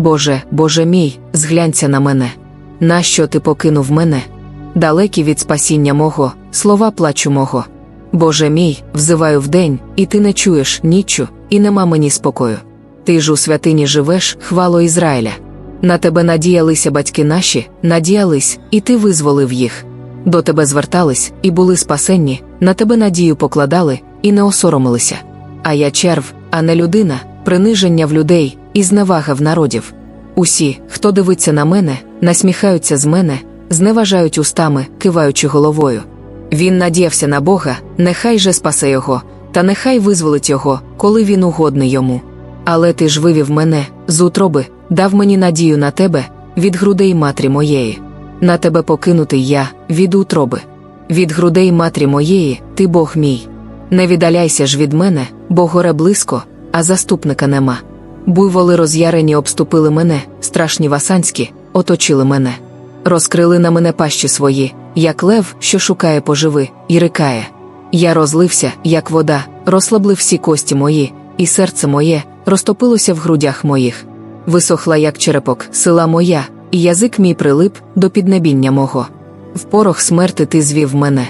Боже, Боже мій, зглянься на мене. Нащо ти покинув мене? Далекі від спасіння мого, слова плачу мого. Боже мій, взиваю вдень, і ти не чуєш ніччю, і нема мені спокою. Ти ж у святині живеш, хвало Ізраїля. На тебе надіялися батьки наші, надіялись, і ти визволив їх. До тебе звертались і були спасенні, на тебе надію покладали і не осоромилися. А я черв, а не людина, приниження в людей і зневага в народів. Усі, хто дивиться на мене, насміхаються з мене, зневажають устами, киваючи головою. Він надіявся на Бога, нехай же спасе його, та нехай визволить його, коли він угодний йому. Але ти ж вивів мене з утроби, дав мені надію на тебе, від грудей матері моєї. На тебе покинутий я, від утроби. Від грудей матері моєї, ти Бог мій. Не віддаляйся ж від мене, бо горе близько, а заступника нема. Буйволи роз'ярені обступили мене, страшні васанські, оточили мене. Розкрили на мене пащі свої, як лев, що шукає поживи, і рикає. Я розлився, як вода, розслабли всі кості мої, і серце моє розтопилося в грудях моїх. Висохла, як черепок, сила моя, і язик мій прилип до піднебіння мого. В порох смерти ти звів мене.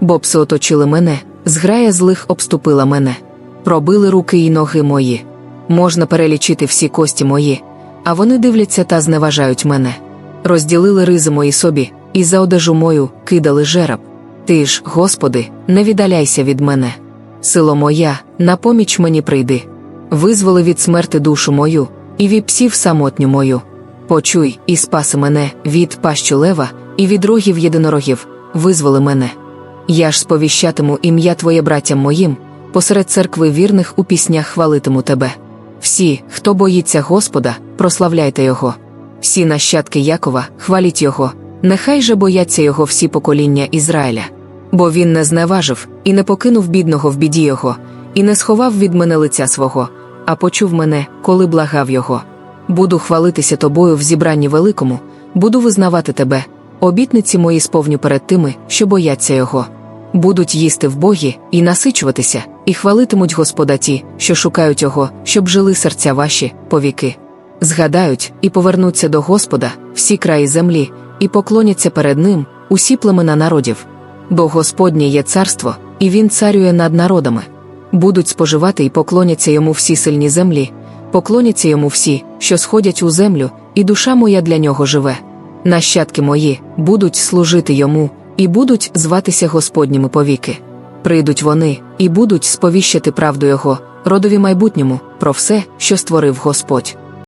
Бобси оточили мене, зграя злих обступила мене. Пробили руки й ноги мої. Можна перелічити всі кості мої, а вони дивляться та зневажають мене. Розділили ризи мої собі, і за одежу мою кидали жереб. Ти ж, Господи, не віддаляйся від мене. Сило моя, на поміч мені прийди. Визволи від смерти душу мою, і від псів самотню мою. Почуй і спаси мене від пащу лева, і від рогів єдинорогів, визволи мене. Я ж сповіщатиму ім'я Твоє братям моїм, посеред церкви вірних у піснях хвалитиму тебе. Всі, хто боїться Господа, прославляйте Його. Всі нащадки Якова, хваліть Його, нехай же бояться Його всі покоління Ізраїля. Бо він не зневажив і не покинув бідного в біді Його, і не сховав від мене лиця свого, а почув мене, коли благав Його. Буду хвалитися тобою в зібранні великому, буду визнавати тебе, обітниці мої сповню перед тими, що бояться Його. Будуть їсти в Богі і насичуватися, і хвалитимуть Господа ті, що шукають Його, щоб жили серця ваші, повіки. Згадають і повернуться до Господа всі краї землі, і поклоняться перед Ним усі племена народів. Бо Господнє є царство, і Він царює над народами. Будуть споживати і поклоняться йому всі сильні землі, поклоняться йому всі, що сходять у землю, і душа моя для нього живе. Нащадки мої будуть служити йому, і будуть зватися Господніми повіки. Прийдуть вони і будуть сповіщати правду Його, родові майбутньому, про все, що створив Господь.